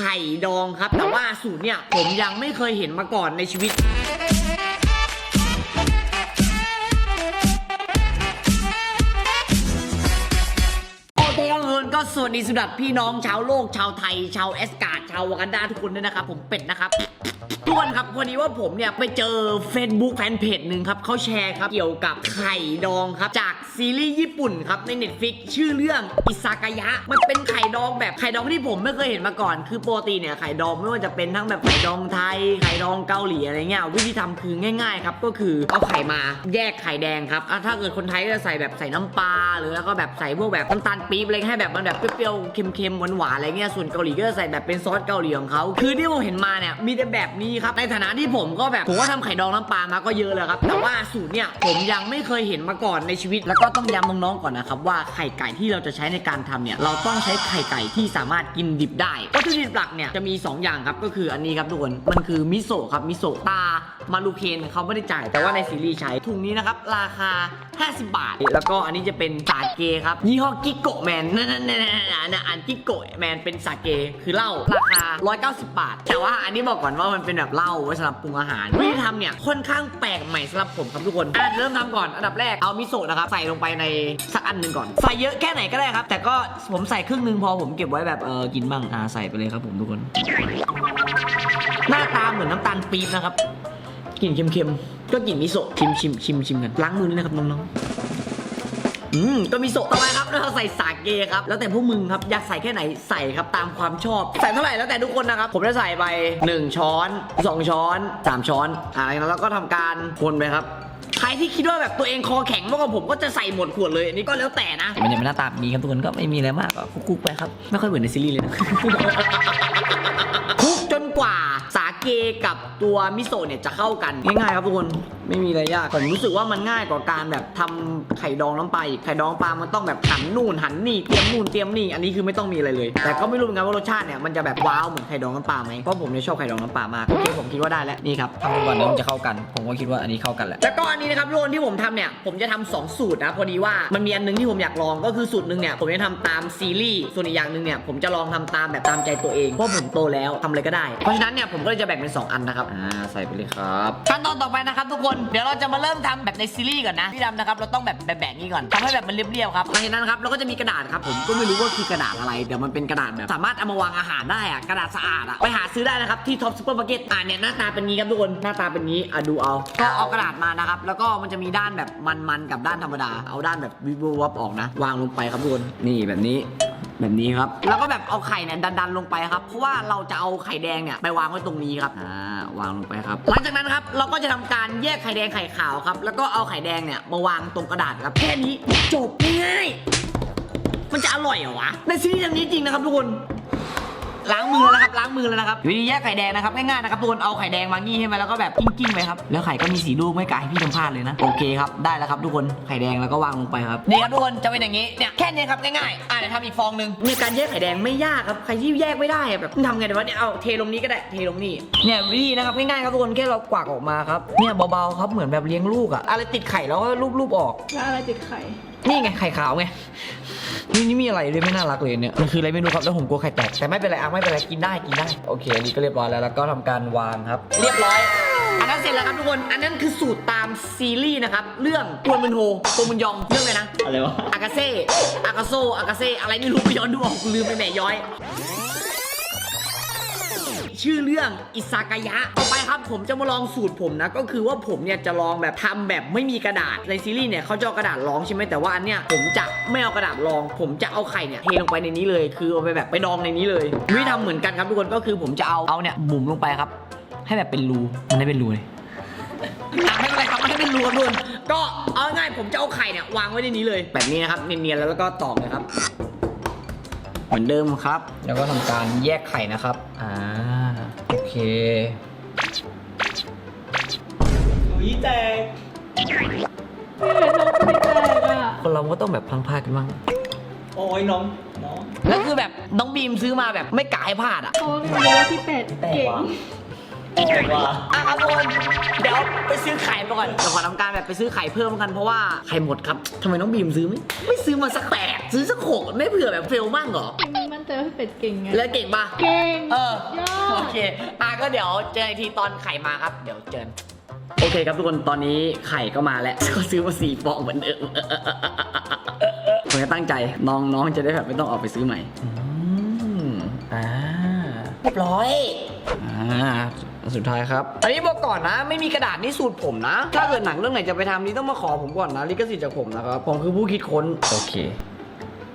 ไข่ดองครับ แต่ว่าสูตรเนี่ยผมยังไม่เคยเห็นมาก่อนในชีวิตโอเคครับทุกคนก็สวัสดีสุดับพี่น้องชาวโลกชาวไทย ชาวเอสการ์ดชาววากันดาทุกคนด้วยนะครับ ผมเป็ดนะครับ คนครับวันนี้ว่าผมเนี่ยไปเจอ Facebook แฟนเพจหนึ่งครับเขาแชร์ครับเกี่ยวกับไข่ดองครับจากซีรีส์ญี่ปุ่นครับใน Netflix ชื่อเรื่องอิซากายะ มันเป็นไข่ดองแบบไข่ดองที่ผมไม่เคยเห็นมาก่อน คือโปกติเนี่ยไข่ดองไม่ว่าจะเป็นทั้งแบบไข่ดองไทยไข่ดองเกาหลีอะไรเงี้ยวิธีทำคือง่ายๆครับก็คือเอาไข่มาแยกไข่แดงครับถ้าเกิดคนไทยก็จะใส่แบบใส่น้ำปลาหรือแล้วก็แบบใส่พวกแบบน้ำตาลปี๊บอะไรให้แบบมันแบบเปรี้ยวๆเค็มๆหวานๆอะไรเงี้ยส่วนเกาหลีก็จะใส่แบบเป็นซอสเกาหลีของเขาคือที่ผมเห็นมาเนี่ยมีแต่แบบนี้ครับในฐานะที่ผมก็แบบผมก็ทำไข่ดองน้ำปลามาก็เยอะเลยครับ แต่ว่าสูตรเนี่ยผมยังไม่เคยเห็นมาก่อนในชีวิต แล้วก็ต้องย้ำน้องๆก่อนนะครับว่าไข่ไก่ที่เราจะใช้ในการทำเนี่ยเราต้องใช้ไข่ไก่ที่สามารถกินดิบได้วัตถุดิบหลักเนี่ยจะมี2อย่างครับก็คืออันนี้ครับทุกคนมันคือมิโซะครับมิโซะตามารูเคนเขาไม่ได้จ่ายแต่ว่าในซีรีส์ใช้ถุงนี้นะครับราคา 50 บาท แล้วก็อันนี้จะเป็นสาเกครับ ยี่ห้อกิโกะแมนนั่นนั่นนั่นนั่นอันกิโกะแมนเป็นสาเกคือเหล้าราคา 190 บาท แต่ว่าอันนี้บอกก่อนว่ามันเป็นแบบเหล้าไว้สำหรับปรุงอาหารวิธีทำเนี่ยค่อนข้างแปลกใหม่สำหรับผมครับทุกคนอะเริ่มทำก่อนอันดับแรกเอามิโซะนะครับใส่ลงไปในสักอันหนึ่งก่อน ใส่เยอะแค่ไหนก็ได้ครับ แต่ก็ผมใส่ครึ่งหนึงพอผมเก็บไว้แบบเออกินบ้างอ่าใส่ไปเลยครับผมทุกคน หน้าตาเหมือนน้ำตาลปี๊บนะครับกลิ่นเค็มๆ ก็กลิ่นมิโซะชิมชิมชิมชิมกันล้างมือด้วยนะครับน้องๆอืมก็มิโซะต่อไปครับเราใส่สาเกครับ แล้วแต่พวกมึงครับอยากใส่แค่ไหนใส่ครับตามความชอบ ใส่เท่าไหร่แล้วแต่ทุกคนนะครับ ผมจะใส่ไป 1 ช้อน 2 ช้อน 3 ช้อนอ่าแล้วก็ทำการคนไปครับใครที่คิดว่าแบบตัวเองคอแข็งมากกว่าผมก็จะใส่หมดขวดเลยอันนี้ก็แล้วแต่นะมันยังเป็นหน้าตาแบบนี้ครับทุกคนก็ไม่มีอะไรมากก็คุกๆไปครับ ไม่ค่อยเหมือนในซีรีส์เลยนะคลุกจนกว่าสา เกกับตัวมิโซะเนี่ยจะเข้ากันง่ายๆครับทุกคน ไม่มีอะไรยาก ผมรู้สึกว่ามันง่ายกว่าการแบบทำไข่ดองน้ำปลาอีกไข่ดองปลา มันต้องแบบหันนู่นหันนี่เตรียมนู่นเตรียมนี่ อันนี้คือไม่ต้องมีอะไรเลย แต่ก็ไม่รู้เหมือนกันว่ารสชาติเนี่ยมันจะแบบว้าวเหมือนไข่ดองน้ำปลาไหมเพราะผมเนี่ยชอบไข่ดองน้ำปลามากโอเคผมคิดว่าได้แล้วนี่ครับทำไปก่อนเดี๋ยวมันจะเข้ากัน ผมก็คิดว่าอันนี้เข้ากันแหละแล้วก็อันนี้นะครับทุกคนที่ผมทำเนี่ยผมจะทำสองสูตรนะพอดีว่ามันมีอันหนึงที่ผมอยากลองก็คือสูตรหนึ่งเนี่ยผมจะทำตามซีรีส์ส่วนอีกอย่างหนึ่งเนี่ยผมจะลองทำตามแบบตามใจตัวเองเพราะผมโตแล้วทำอะไรก็ได้เพราะฉะนั้นเนี่ยผมก็เลยจะแบ่งเป็น 2 อันนะครับอ่าใส่ไปเลยครับขั้นตอนต่อไปนะครับทุกคนเดี๋ยวเราจะมาเริ่มทำแบบในซีรีส์ก่อนนะที่ทำนะครับเราต้องแบบแบบแบบนี้ก่อนทำให้แบบมันเรียบๆครับหลังจากนั้นครับเราก็จะมีกระดาษครับผมก็ไม่รู้ว่าคือกระดาษอะไรแต่มันเป็นกระดาษแบบสามารถเอามาวางอาหารได้อะกระดาษสะอาดอะไปหาซื้อได้นะครับที่ท็อปซูเปอร์มาร์เก็ตอ่าเนี่ยหน้าตาเป็นงี้ครับทุกคนหน้าตาเป็นงี้อะดูเอาก็เอากระดาษมานะครับแล้วก็มันจะมีด้านแบบมันๆกับด้านธรรมดา เอาด้านแบบวิบวับออกนะ วางลงไปครับทุกคนนี่แบบนี้ แบบนี้ครับ แล้วก็แบบเอาไข่เนี่ยดันๆลงไปครับ เพราะว่าเราจะเอาไข่แดงเนี่ยไปวางไว้ตรงนี้ครับ อ่าวางลงไปครับ หลังจากนั้นครับเราก็จะทำการแยกไข่แดงไข่ขาวครับ แล้วก็เอาไข่แดงเนี่ยมาวางตรงกระดาษครับ แค่นี้จบง่ายๆมันจะอร่อยเหรอวะ ในซีรีส์อย่างนี้จริงนะครับทุกคน ล้างมือแล้วนะครับล้างมือแล้วนะครับวิธีแยกไข่แดงนะครับง่ายๆนะครับทุกคนเอาไข่แดงมางี้ใช่ไหมแล้วก็แบบกิ้งๆไปครับแล้วไข่ก็มีสีลูกไม่กลายพี่ทำพลาดเลยนะโอเคครับได้แล้วครับทุกคนไข่แดงแล้วก็วางลงไปครับนี่ครับทุกคนจะเป็นอย่างนี้เนี่ยแค่นี้ครับง่ายๆอะเดี๋ยวทำอีกฟองหนึ่งในการแยกไข่แดงไม่ยากครับใครที่แยกไม่ได้อะแบบทำไงดีวะเนี่ยเอาเทลงนี้ก็ได้เทลงนี่เนี่ยวิธีนะครับง่ายๆครับทุกคนแค่เรากวักออกมาครับเนี่ยเบาๆครับเหมือนแบบเลี้ยงลูกอะอะไรติดไข่แล้วก็รูปๆออกแล้วอะไรติดไข่ นี่ไงไข่ขาวไงนี่นี่มีอะไรเลยไม่น่ารักเลยเนี่ยมันคืออะไรไม่รู้ครับแล้วผมกลัวไข่แตกแต่ไม่เป็นไรอะไม่เป็นไรกินได้กินได้โอเคอันนี้ก็เรียบร้อยแล้วแล้วก็ทำการวางครับ เรียบร้อย อันนั้นเสร็จแล้วครับทุกคน อันนั้นคือสูตรตามซีรีส์นะครับ เรื่องกวนมุนโฮโกมุนยอง เรื่องอะไรนะ อะไรวะ อากาเซ่ อากาโซ อากาเซ่ อะไรไม่รู้ไปย้อนดูออกกูลืมไปแหม่ย้อย ชื่อเรื่องอิซากายะ ต่อไปครับผมจะมาลองสูตรผมนะ ก็คือว่าผมเนี่ยจะลองแบบทำแบบไม่มีกระดาษในซีรีส์เนี่ยเขาจะเอากระดาษรองใช่ไหมแต่ว่าอันเนี้ยผมจะไม่เอากระดาษรอง ผมจะเอาไข่เนี่ยเทลงไปในนี้เลย คือเอาไปแบบไปดองในนี้เลยวิธีทำเหมือนกันครับทุกคนก็คือผมจะเอาเอาเนี่ยบุ่มลงไปครับ ให้แบบเป็นรูมันได้เป็นรูเลยไม่เป็นไรครับไม่ให้เป็นรูครับทุกคนก็เอาง่ายผมจะเอาไข่เนี่ยวางไว้ในนี้เลย แบบนี้นะครับเนียนๆแล้วแล้วก็ตอกเลยครับ เหมือนเดิมครับ แล้วก็ทำการแยกไข่นะครับอ่า เคหวีแตกไม่เห็นน้องไม่แตกอะคนเราก็ต้องแบบพลังพลาดกันบ้างโอ้ยน้องน้อง แล้วคือแบบน้องบีมซื้อมาแบบไม่กะให้พลาดอะเขารู้ว่าพี่เป็ดเก่งแต่ว่าอะครับทุกคนเดี๋ยวไปซื้อไข่มาก่อนเดี๋ยวขอทำการแบบไปซื้อไข่เพิ่มกันเพราะว่าไข่หมดครับทำไมน้องบีมซื้อไม่ไม่ซื้อมาสักแปดซื้อสักหกไม่เผื่อแบบเฟลบ้างเหรอไม่มั่น ใจว่าพี่เป็ดเก่งไงแล้วเก่งปะเก่งเออ ยอด โอเค อะก็เดี๋ยวเจออีกทีตอนไข่มาครับ เดี๋ยวเจอกันโอเคครับทุกคน ตอนนี้ไข่ก็มาแล้ว ก็ซื้อมาสี่ฟองเหมือนเดิมผมจะตั้งใจ น้องน้องจะได้แบบไม่ต้องออกไปซื้อใหม่ อืมอ่าเรียบร้อย อ่า สุดท้ายครับ อันนี้บอกก่อนนะ ไม่มีกระดาษนี่สูตรผมนะ ถ้าเกิดหนังเรื่องไหนจะไปทำนี่ต้องมาขอผมก่อนนะ ลิขสิทธิ์จากผมนะครับ ผมคือผู้คิดค้น โอเค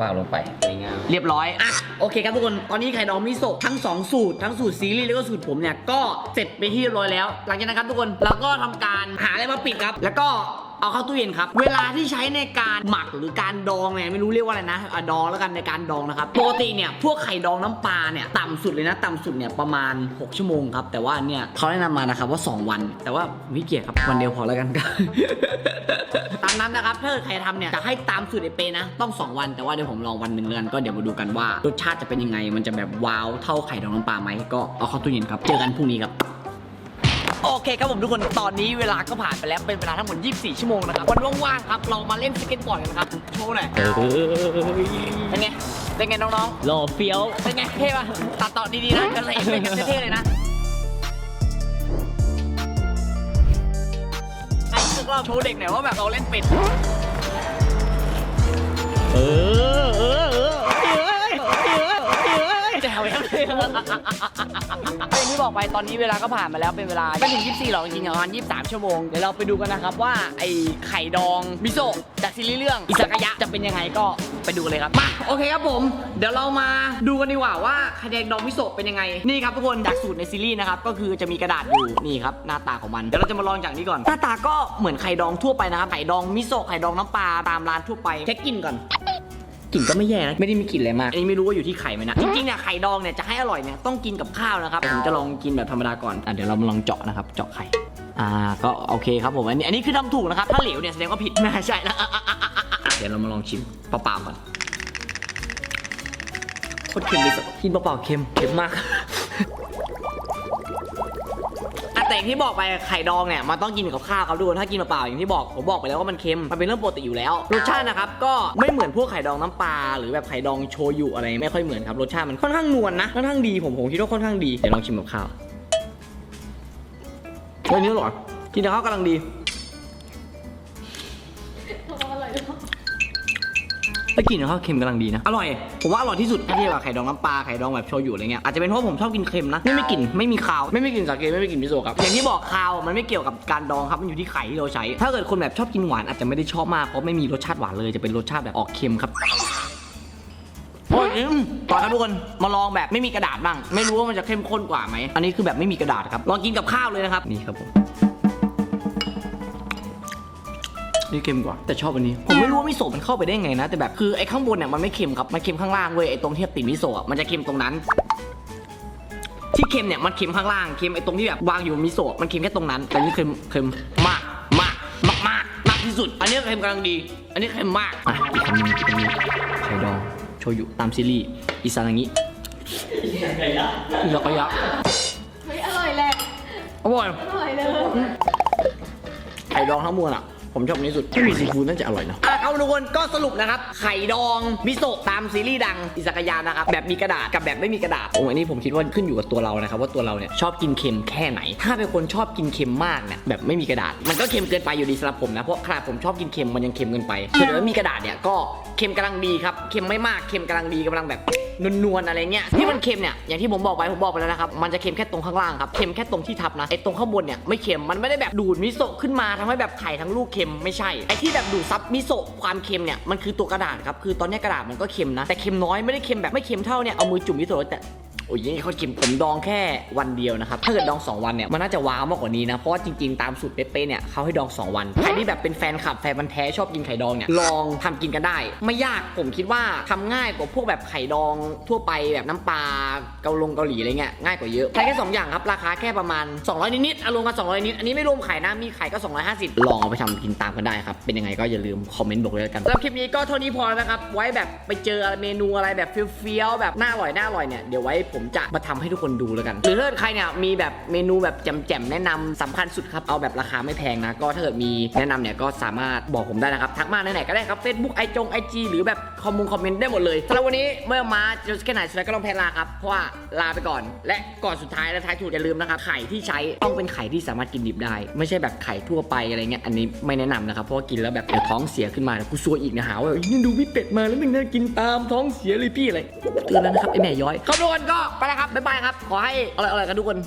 วางลงไปสวยงาม เรียบร้อยอะโอเคครับทุกคนตอนนี้ไข่ดองมิโซะทั้ง 2 สูตรทั้งสูตรซีรีส์แล้วก็สูตรผมเนี่ยก็เสร็จไปที่เรียบร้อยแล้ว หลังจากนั้นครับทุกคนเราก็ทำการหาอะไรมาปิดครับ แล้วก็ เอาเข้าตู้เย็นครับ เวลาที่ใช้ในการหมักหรือการดองเนี่ยไม่รู้เรียกว่าอะไรนะอะดองแล้วกันในการดองนะครับปกติเนี่ยพวกไข่ดองน้ำปลาเนี่ยต่ำสุดเลยนะต่ำสุดเนี่ยประมาณ 6 ชั่วโมงครับแต่ว่าเนี่ยเขาแนะนำมานะครับว่า 2 วัน แต่ว่าผมขี้เกียครับวันเดียวพอแล้วกันตามนั้นนะครับถ้าเกิดใครทำเนี่ยจะให้ตามสูตรไอเปนะต้อง 2 วัน แต่ว่าเดี๋ยวผมลองวันหนึ่งแล้วกันก็เดี๋ยวมาดูกันว่ารสชาติจะเป็นยังไง มันจะแบบว้าวเท่าไข่ดองน้ำปลาไหมก็เอาเข้าตู้เย็นครับเจอกันพรุ่งนี้ครับ โอเคครับผมทุกคนตอนนี้เวลาก็ผ่านไปแล้วเป็นเวลาทั้งหมด 24 ชั่วโมงนะครับวันว่างๆครับเรามาเล่นสเก็ตบอร์ดกันครับโชว์หน่อยเป็นไงเป็นไงน้องหล่อเฟี้ยวๆเป็นไงเท่ปะตัดต่อดีๆนะกันเลยเป็นกันเท่ๆเลยนะไอ้คือเราโชว์เด็กหน่อยว่าแบบเราเล่นเป็นเออเออเออเออเออเออ แจ๋ว เลยเป็นที่บอกไปตอนนี้เวลาก็ผ่านมาแล้วเป็นเวลาไม่ถึง 24 หรอกจริงๆประมาณ23 ชั่วโมง เดี๋ยวเราไปดูกันนะครับว่าไอ้ไข่ดองมิโซะจากซีรีส์เรื่องอิซากายะจะเป็นยังไงก็ไปดูเลยครับมาโอเคครับผม เดี๋ยวเรามาดูกันดีกว่าว่าไข่แดงดองมิโซะเป็นยังไงนี่ครับทุกคนจากสูตรในซีรีส์นะครับก็คือจะมีกระดาษอยู่นี่ครับหน้าตาของมันเดี๋ยวเราจะมาลองจากนี้ก่อนหน้าตาก็เหมือนไข่ดองทั่วไปนะครับไข่ดองมิโซะไข่ดองน้ำปลาตามร้านทั่วไปเช็คกินก่อน กลิ่นก็ไม่แย่นะไม่ได้มีกลิ่นอะไรมากอันนี้ไม่รู้ว่าอยู่ที่ไข่ไหมนะจริงๆเนี่ยไข่ดองเนี่ยจะให้อร่อยเนี่ยต้องกินกับข้าวนะครับผมจะลองกินแบบธรรมดาก่อนอะเดี๋ยวเรามาลองเจาะนะครับเจาะไข่อ่าก็โอเคครับผมอันนี้อันนี้คือทำถูกนะครับถ้าเหลวเนี่ยแสดงว่าผิดไม่ใช่แล้วอะอะอะอะอะเดี๋ยวเรามาลองชิมเปล่าๆก่อนโคตรเค็มเลยกินเปล่าๆเค็มเค็มมาก อะ แต่อย่างที่บอกไปไข่ดองเนี่ยมันต้องกินกับข้าวครับทุกคนถ้ากินเปล่าๆอย่างที่บอกผมบอกไปแล้วว่ามันเค็มมันเป็นเรื่องปกติอยู่แล้วรสชาตินะครับก็ไม่เหมือนพวกไข่ดองน้ำปลาหรือแบบไข่ดองโชยุอะไรไม่ค่อยเหมือนครับรสชาติมันค่อนข้างนวลนะค่อนข้างดีผมผมคิดว่าค่อนข้างดีเดี๋ยวลองชิมกับข้าวเฮ้ยนนี้อร่อยกินกับข้าวกำลังดี อร่อยด้วยถ้ากินกับข้าวเค็มกำลังดีนะ อร่อย ผมว่าอร่อยที่สุดถ้าเทียบกับไข่ดองน้ำปลาไข่ดองแบบโชยุอะไรเงี้ย อาจจะเป็นเพราะผมชอบกินเค็มนะ ไม่ไม่กลิ่นไม่มีคาว ไม่ไม่กลิ่นสาเกไม่ไม่กลิ่นมิโซะครับ อย่างที่บอกคาวมันไม่เกี่ยวกับการดองครับ มันอยู่ที่ไข่ที่เราใช้ ถ้าเกิดคนแบบชอบกินหวานอาจจะไม่ได้ชอบมาก เพราะไม่มีรสชาติหวานเลย จะเป็นรสชาติแบบออกเค็มครับโอ้ยอืมต่อครับทุกคน มาลองแบบไม่มีกระดาษบ้าง ไม่รู้ว่ามันจะเข้มข้นกว่าไหม อันนี้คือแบบไม่มีกระดาษครับ ลองกินกับข้าวเลยนะครับ นี่ครับผม นี่เค็มกว่า แต่ชอบอันนี้ ผมไม่รู้ว่ามิโซะมันเข้าไปได้ไงนะ แต่แบบคือไอ้ข้างบนเนี่ยมันไม่เค็มครับ มันเค็มข้างล่างเว้ยไอ้ตรงที่ติดมิโซะอะมันจะเค็มตรงนั้น ที่เค็มเนี่ยมันเค็มข้างล่าง เค็มไอ้ตรงที่แบบวางอยู่มิโซะมันเค็มแค่ตรงนั้น แต่นี่เค็มเค็มมากมากมากมากมากที่สุด อันนี้เค็มกำลังดี อันนี้เค็มมากอะอีกคำหนึงอีกคำหนึงไข่ดองโชยุตามซีรีส์อิซานางิไก่ย่างอิซากายะเฮ้ยอร่อยแหละอร่อยอร่อยเลยไข่ดองทั้งมวลอะ ผมชอบอันนี้สุดที่มีซีฟู้ดน่าจะอร่อยนะอะครับทุกคนก็สรุปนะครับ ไข่ดองมิโซะตามซีรีส์ดังอิซากายะนะครับแบบมีกระดาษกับแบบไม่มีกระดาษโอ้อันนี้ผมคิดว่าขึ้นอยู่กับตัวเรานะครับว่าตัวเราเนี่ยชอบกินเค็มแค่ไหน ถ้าเป็นคนชอบกินเค็มมากเนี่ยแบบไม่มีกระดาษ มันก็เค็มเกินไปอยู่ดีสำหรับผมนะเพราะขนาดผมชอบกินเค็มมันยังเค็มเกินไปส่วนถ้ามีกระดาษเนี่ยก็เค็มกำลังดีครับเค็มไม่มากเค็มกำลังดีกำลังแบบ นวลๆอะไรเงี้ยที่มันเค็มเนี่ยอย่างที่ผมบอกไปผมบอกไปแล้วนะครับมันจะเค็มแค่ตรงข้างล่างครับเค็มแค่ตรงที่ทับนะไอ้ตรงข้างบนเนี่ยไม่เค็มมันไม่ได้แบบดูดมิโซะขึ้นมาทำให้แบบไข่ทั้งลูกเค็มไม่ใช่ไอ้ที่แบบดูดซับมิโซะความเค็มเนี่ยมันคือตัวกระดาษครับคือตอนนี้กระดาษมันก็เค็มนะแต่เค็มน้อยไม่ได้เค็มแบบไม่เค็มเท่าเนี่ยเอามือจุ่มมิโซะแต่ โอ้ยนี่เขากินผมดองแค่วันเดียวนะครับ ถ้าเกิดดอง 2 วันเนี่ยมันน่าจะว้าวมากกว่านี้นะ เพราะว่าจริงๆ ตามสูตรเป๊ะๆเนี่ยเขาให้ดอง 2 วัน ใครที่แบบเป็นแฟนคลับแฟนมันธุ์แท้ชอบกินไข่ดองเนี่ยลองทำกินกันได้ ไม่ยากผมคิดว่าทำง่ายกว่าพวกแบบไข่ดองทั่วไปแบบน้ำปลาเกาลงเกาหลีอะไรเงี้ยง่ายกว่าเยอะใช้แค่2อย่างครับราคาแค่ประมาณ 200 นิดๆอารมณ์กัน200นิดอันนี้ไม่รวมไข่นะมีไข่ก็ 250 ลองเอาไปทำกินตามกันได้ครับเป็นยังไงก็อย่าลืมคอมเมนต์บอกเลยแล้วกันสำหรับคลิปนี้ก็เท่านี้พอแล้วนะครับไว้แบบไปเจอเมนูอะไรแบบเฟี้ยวๆแบบน่าอร่อยน่าอร่อยเนี่ยเดี๋ยวไว้ผมผมจะมาทำให้ทุกคนดูแล้วกัน หรือถ้าเกิดใครเนี่ยมีแบบเมนูแบบแจ่มๆแนะนำสำคัญสุดครับเอาแบบราคาไม่แพงนะก็ถ้าเกิดมีแนะนำเนี่ยก็สามารถบอกผมได้นะครับทักมาไหนๆก็ได้ครับ Facebook ไอจงไอจีหรือแบบคอมมงคอมเมนต์ได้หมดเลยสำหรับวันนี้เมื่อมาเจอสแค่ไหนสุดท้ายก็ต้องแพ้ลาครับเพราะว่าลาไปก่อน และก่อนสุดท้ายและท้ายถูกอย่าลืมนะครับไข่ที่ใช้ต้องเป็นไข่ที่สามารถกินดิบได้ ไม่ใช่แบบไข่ทั่วไปอะไรเงี้ยอันนี้ไม่แนะนำนะครับเพราะว่ากินแล้วแบบเดี๋ยวท้องเสียขึ้นมาเดี๋ยวกูซวยอีกนะหาว่านี่ดูพี่เป็ดมาแล้วมึงน่ากินตามท้องเสียเลยพี่อะไรเตือนแล้วนะครับไอแม่ย้อยขอบคุณก็ไปแล้วครับ บ๊ายบายครับ ขอให้อร่อยๆกันทุกคน